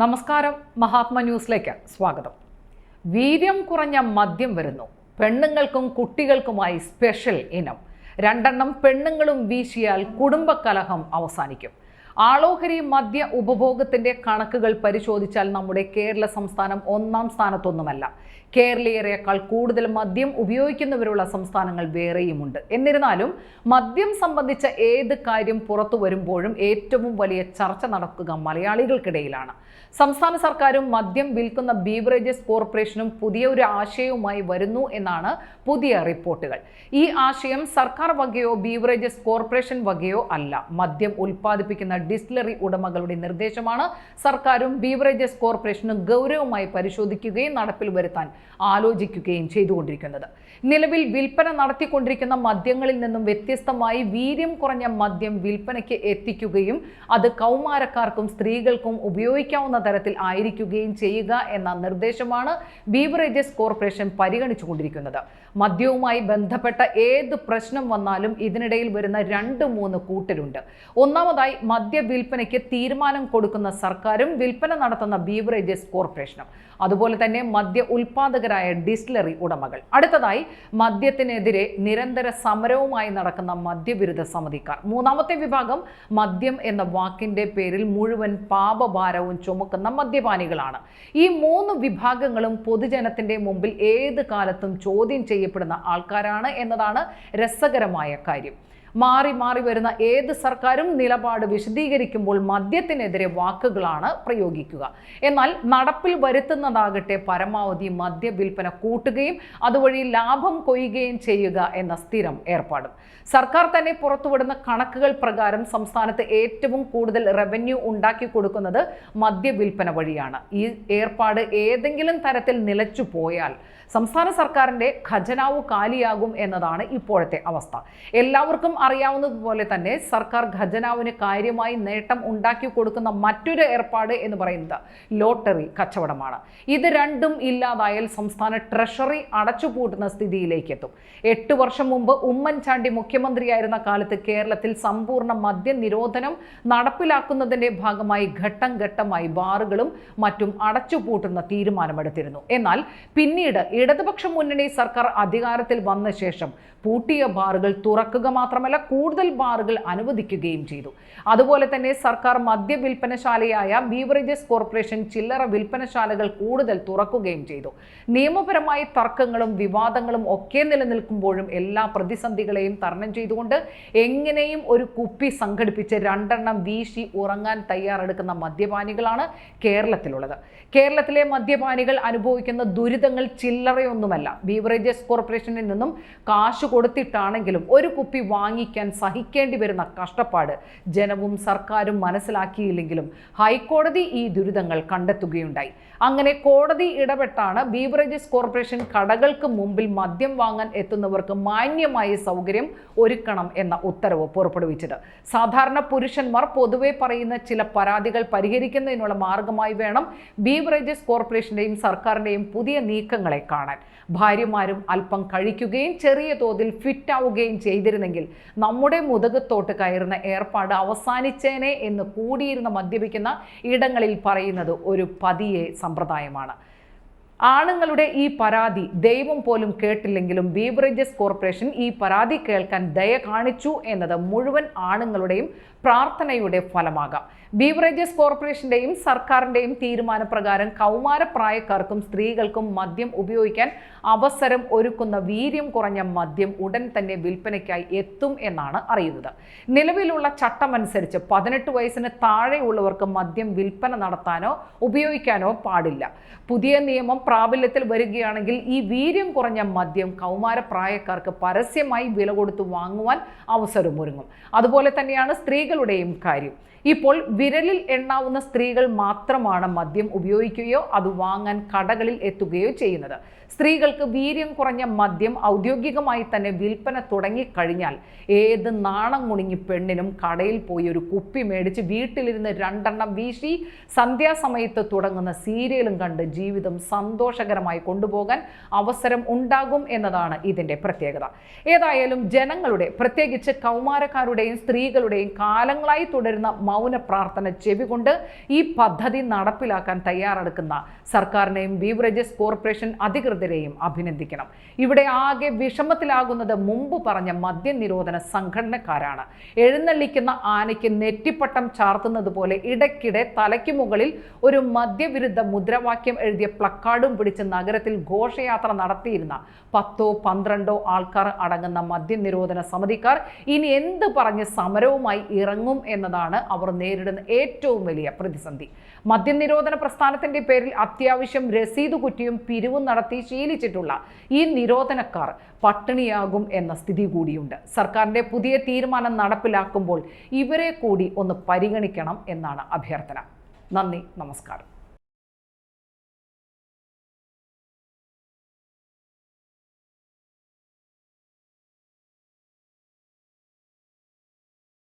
നമസ്കാരം. മഹാത്മ ന്യൂസിലേക്ക് സ്വാഗതം. വീര്യം കുറഞ്ഞ മദ്യം വരുന്നു. പെണ്ണുങ്ങൾക്കും കുട്ടികൾക്കുമായി സ്പെഷ്യൽ ഇനം. രണ്ടെണ്ണം പെണ്ണുങ്ങളും വീശിയാൽ കുടുംബകലഹം അവസാനിക്കും. ആളോഹരി മദ്യ ഉപഭോഗത്തിന്റെ കണക്കുകൾ പരിശോധിച്ചാൽ നമ്മുടെ കേരള സംസ്ഥാനം ഒന്നാം സ്ഥാനത്തൊന്നുമല്ല. കേരളീയരെക്കാൾ കൂടുതൽ മദ്യം ഉപയോഗിക്കുന്നവരുള്ള സംസ്ഥാനങ്ങൾ വേറെയുമുണ്ട്. എന്നിരുന്നാലും മദ്യം സംബന്ധിച്ച ഏത് കാര്യം പുറത്തു വരുമ്പോഴും ഏറ്റവും വലിയ ചർച്ച നടക്കുക മലയാളികൾക്കിടയിലാണ്. സംസ്ഥാന സർക്കാരും മദ്യം വിൽക്കുന്ന ബീവറേജസ് കോർപ്പറേഷനും പുതിയ ഒരു ആശയവുമായി വരുന്നു എന്നാണ് പുതിയ റിപ്പോർട്ടുകൾ. ഈ ആശയം സർക്കാർ വകയോ ബീവറേജസ് കോർപ്പറേഷൻ വകയോ അല്ല. മദ്യം ഉൽപ്പാദിപ്പിക്കുന്ന ഡിസ്റ്റിലറി ഉടമകളുടെ നിർദ്ദേശമാണ്. സർക്കാരും ബീവറേജസ് കോർപ്പറേഷനും ഗൗരവമായി പരിശോധിക്കുകയും നടപ്പിൽ വരുത്താൻ ആലോചിക്കുകയും ചെയ്തുകൊണ്ടിരിക്കുന്നത്. നിലവിൽ വിൽപ്പന നടത്തിക്കൊണ്ടിരിക്കുന്ന മദ്യങ്ങളിൽ നിന്നും വ്യത്യസ്തമായി വീര്യം കുറഞ്ഞ മദ്യം വിൽപ്പനയ്ക്ക് എത്തിക്കുകയും അത് കൗമാരക്കാർക്കും സ്ത്രീകൾക്കും ഉപയോഗിക്കാവുന്ന തരത്തിൽ ആയിരിക്കുകയും ചെയ്യുക എന്ന നിർദ്ദേശമാണ് ബീവറേജസ് കോർപ്പറേഷൻ പരിഗണിച്ചുകൊണ്ടിരിക്കുന്നത്. മദ്യവുമായി ബന്ധപ്പെട്ട ഏത് പ്രശ്നം വന്നാലും ഇതിനിടയിൽ വരുന്ന രണ്ട് മൂന്ന് കൂട്ടരുണ്ട്. ഒന്നാമതായി മദ്യ വിൽപ്പനയ്ക്ക് തീരുമാനം കൊടുക്കുന്ന സർക്കാരും വിൽപ്പന നടത്തുന്ന ബീവറേജസ് കോർപ്പറേഷനും. അതുപോലെ തന്നെ മദ്യ ഉൽപാദകരായ ഡിസ്റ്റിലറി ഉടമകൾ. അടുത്തതായി മദ്യത്തിനെതിരെ നിരന്തര സമരവുമായി നടക്കുന്ന മദ്യവിരുദ്ധ സമിതിക്കാർ. മൂന്നാമത്തെ വിഭാഗം മദ്യം എന്ന വാക്കിന്റെ പേരിൽ മുഴുവൻ പാപഭാരവും ചുമക്കുന്ന മദ്യപാനികളാണ്. ഈ മൂന്ന് വിഭാഗങ്ങളും പൊതുജനത്തിന്റെ മുമ്പിൽ ഏത് കാലത്തും ചോദ്യം ചെയ്യപ്പെടുന്ന ആൾക്കാരാണ് എന്നതാണ് രസകരമായ കാര്യം. മാറി മാറി വരുന്ന ഏത് സർക്കാരും നിലപാട് വിശദീകരിക്കുമ്പോൾ മദ്യത്തിനെതിരെ വാക്കുകളാണ് പ്രയോഗിക്കുക. എന്നാൽ നടപ്പിൽ വരുത്തുന്നതാകട്ടെ പരമാവധി മദ്യ വിൽപ്പന കൂട്ടുകയും അതുവഴി ലാഭം കൊയ്യുകയും ചെയ്യുക എന്ന സ്ഥിരം ഏർപ്പാടും. സർക്കാർ തന്നെ പുറത്തുവിടുന്ന കണക്കുകൾ പ്രകാരം സംസ്ഥാനത്ത് ഏറ്റവും കൂടുതൽ റവന്യൂ ഉണ്ടാക്കി കൊടുക്കുന്നത് മദ്യ വിൽപ്പന വഴിയാണ്. ഈ ഏർപ്പാട് ഏതെങ്കിലും തരത്തിൽ നിലച്ചു പോയാൽ സംസ്ഥാന സർക്കാരിന്റെ ഖജനാവ് കാലിയാകും എന്നതാണ് ഇപ്പോഴത്തെ അവസ്ഥ. എല്ലാവർക്കും അറിയാവുന്നതുപോലെ തന്നെ സർക്കാർ ഖജനാവിന് കാര്യമായി നേട്ടം ഉണ്ടാക്കി കൊടുക്കുന്ന മറ്റൊരു ഏർപ്പാട് എന്ന് പറയുന്നത് ലോട്ടറി കച്ചവടമാണ്. ഇത് രണ്ടും ഇല്ലാതായാൽ സംസ്ഥാന ട്രഷറി അടച്ചുപൂട്ടുന്ന സ്ഥിതിയിലേക്ക് എത്തും എട്ട് വർഷം മുമ്പ് ഉമ്മൻചാണ്ടി മുഖ്യമന്ത്രിയായിരുന്ന കാലത്ത് കേരളത്തിൽ സമ്പൂർണ മദ്യ നിരോധനം നടപ്പിലാക്കുന്നതിന്റെ ഭാഗമായി ഘട്ടം ഘട്ടമായി ബാറുകളും മറ്റും അടച്ചുപൂട്ടുന്ന തീരുമാനമെടുത്തിരുന്നു. എന്നാൽ പിന്നീട് ഇടതുപക്ഷ മുന്നണി സർക്കാർ അധികാരത്തിൽ വന്ന ശേഷം പൂട്ടിയ ബാറുകൾ തുറക്കുക മാത്രമല്ല കൂടുതൽ ബാറുകൾ അനുവദിക്കുകയും ചെയ്തു. അതുപോലെ തന്നെ സർക്കാർ മദ്യ വിൽപ്പനശാലയായ ബീവറേജസ് കോർപ്പറേഷൻ ചില്ലറ വിൽപ്പനശാലകൾ കൂടുതൽ തുറക്കുകയും ചെയ്തു. നിയമപരമായ തർക്കങ്ങളും വിവാദങ്ങളും ഒക്കെ നിലനിൽക്കുമ്പോഴും എല്ലാ പ്രതിസന്ധികളെയും തരണം ചെയ്തുകൊണ്ട് എങ്ങനെയും ഒരു കുപ്പി സംഘടിപ്പിച്ച് രണ്ടെണ്ണം വീശി ഉറങ്ങാൻ തയ്യാറെടുക്കുന്ന മദ്യപാനികളാണ് കേരളത്തിലുള്ളത്. കേരളത്തിലെ മദ്യപാനികൾ അനുഭവിക്കുന്ന ദുരിതങ്ങൾ ചില്ലറയൊന്നുമല്ല. ബീവറേജസ് കോർപ്പറേഷനിൽ നിന്നും കാശ് കൊടുത്തിട്ടാണെങ്കിലും ഒരു കുപ്പി വാങ്ങിക്കാൻ സഹിക്കേണ്ടി വരുന്ന കഷ്ടപ്പാട് ജനവും സർക്കാരും മനസ്സിലാക്കിയില്ലെങ്കിലും ഹൈക്കോടതി ഈ ദുരിതങ്ങൾ കണ്ടെത്തുകയുണ്ടായി. അങ്ങനെ കോടതി ഇടപെട്ടാണ് ബീവറേജസ് കോർപ്പറേഷൻ കടകൾക്ക് മുമ്പിൽ മദ്യം വാങ്ങാൻ എത്തുന്നവർക്ക് മാന്യമായ സൗകര്യം ഒരുക്കണം എന്ന ഉത്തരവ് പുറപ്പെടുവിച്ചത്. സാധാരണ പുരുഷന്മാർ പൊതുവെ പറയുന്ന ചില പരാതികൾ പരിഹരിക്കുന്നതിനുള്ള മാർഗമായി വേണം ബീവറേജസ് കോർപ്പറേഷന്റെയും സർക്കാരിന്റെയും പുതിയ നീക്കങ്ങളെ കാണാൻ. ഭാര്യമാരും അല്പം കഴിക്കുകയും ചെറിയ തോതിൽ ഫിറ്റ് ആവുകയും ചെയ്തിരുന്നെങ്കിൽ നമ്മുടെ മുതകത്തോട്ട് കയറുന്ന ഏർപ്പാട് അവസാനിച്ചേനെ എന്ന് കൂടിയിരുന്ന് മദ്യപിക്കുന്ന ഇടങ്ങളിൽ പറയുന്നത് ഒരു പതിയെ സമ്പ്രദായമാണ്. ആണുങ്ങളുടെ ഈ പരാതി ദൈവം പോലും കേട്ടില്ലെങ്കിലും ബീവറേജസ് കോർപ്പറേഷൻ ഈ പരാതി കേൾക്കാൻ ദയ കാണിച്ചു എന്നത് മുഴുവൻ ആണുങ്ങളുടെയും പ്രാർത്ഥനയുടെ ഫലമാകാം. ബീവറേജസ് കോർപ്പറേഷന്റെയും സർക്കാരിന്റെയും തീരുമാനപ്രകാരം കൗമാരപ്രായക്കാർക്കും സ്ത്രീകൾക്കും മദ്യം ഉപയോഗിക്കാൻ അവസരം ഒരുക്കുന്ന വീര്യം കുറഞ്ഞ മദ്യം ഉടൻ തന്നെ വിൽപ്പനയ്ക്കായി എത്തും എന്നാണ് അറിയുന്നത്. നിലവിലുള്ള ചട്ടമനുസരിച്ച് പതിനെട്ട് വയസ്സിന് താഴെയുള്ളവർക്ക് മദ്യം വിൽപ്പന നടത്താനോ ഉപയോഗിക്കാനോ പാടില്ല. പുതിയ നിയമം പ്രാബല്യത്തിൽ വരികയാണെങ്കിൽ ഈ വീര്യം കുറഞ്ഞ മദ്യം കൗമാരപ്രായക്കാർക്ക് പരസ്യമായി വില കൊടുത്ത് വാങ്ങുവാൻ അവസരമൊരുങ്ങും. അതുപോലെ തന്നെയാണ് സ്ത്രീകളുടെയും കാര്യം. ഇപ്പോൾ വിരലിൽ എണ്ണാവുന്ന സ്ത്രീകൾ മാത്രമാണ് മദ്യം ഉപയോഗിക്കുകയോ അത് വാങ്ങാൻ കടകളിൽ എത്തുകയോ ചെയ്യുന്നത്. സ്ത്രീകൾക്ക് വീര്യം കുറഞ്ഞ മദ്യം ഔദ്യോഗികമായി തന്നെ വിൽപ്പന തുടങ്ങിക്കഴിഞ്ഞാൽ ഏത് നാണം കുണുങ്ങി പെണ്ണിനും കടയിൽ പോയി ഒരു കുപ്പി മേടിച്ച് വീട്ടിലിരുന്ന് രണ്ടെണ്ണം വീശി സന്ധ്യാസമയത്ത് തുടങ്ങുന്ന സീരിയലും കണ്ട് ജീവിതം സന്തോഷകരമായി കൊണ്ടുപോകാൻ അവസരം ഉണ്ടാകും എന്നതാണ് ഇതിന്റെ പ്രത്യേകത. ഏതായാലും ജനങ്ങളുടെ പ്രത്യേകിച്ച് കൗമാരക്കാരുടെയും സ്ത്രീകളുടെയും കാലങ്ങളായി തുടരുന്ന മൗന പ്രാർത്ഥന ചെവികൊണ്ട് ഈ പദ്ധതി നടപ്പിലാക്കാൻ തയ്യാറെടുക്കുന്ന സർക്കാരിനെയും ബീവറേജസ് കോർപ്പറേഷൻ അധികൃതരെയും അഭിനന്ദിക്കണം. ഇവിടെ ആകെ വിഷമത്തിലാകുന്നത് മുമ്പ് പറഞ്ഞ മദ്യനിരോധന സംഘടനക്കാരാണ്. എഴുന്നള്ളിക്കുന്ന ആനയ്ക്ക് നെറ്റിപ്പട്ടം ചാർത്തുന്നത് പോലെ ഇടയ്ക്കിടെ തലയ്ക്ക് മുകളിൽ ഒരു മദ്യവിരുദ്ധ മുദ്രാവാക്യം എഴുതിയ പ്ലക്കാർഡും പിടിച്ച് നഗരത്തിൽ ഘോഷയാത്ര നടത്തിയിരുന്ന പത്തോ പന്ത്രണ്ടോ ആൾക്കാർ അടങ്ങുന്ന മദ്യനിരോധന സമിതിക്കാർ ഇനി എന്ത് പറഞ്ഞ് സമരവുമായി ഇറങ്ങും എന്നതാണ് നേരിടുന്ന ഏറ്റവും വലിയ പ്രതിസന്ധി. മദ്യനിരോധന പ്രസ്ഥാനത്തിന്റെ പേരിൽ അത്യാവശ്യം രസീത് കുറ്റിയും പിരിവും നടത്തി ശീലിച്ചിട്ടുള്ള ഈ നിരോധനക്കാർ പട്ടിണിയാകും എന്ന സ്ഥിതി കൂടിയുണ്ട്. സർക്കാരിന്റെ പുതിയ തീരുമാനം നടപ്പിലാക്കുമ്പോൾ ഇവരെ കൂടി ഒന്ന് പരിഗണിക്കണം എന്നാണ് അഭ്യർത്ഥന. നന്ദി നമസ്കാരം.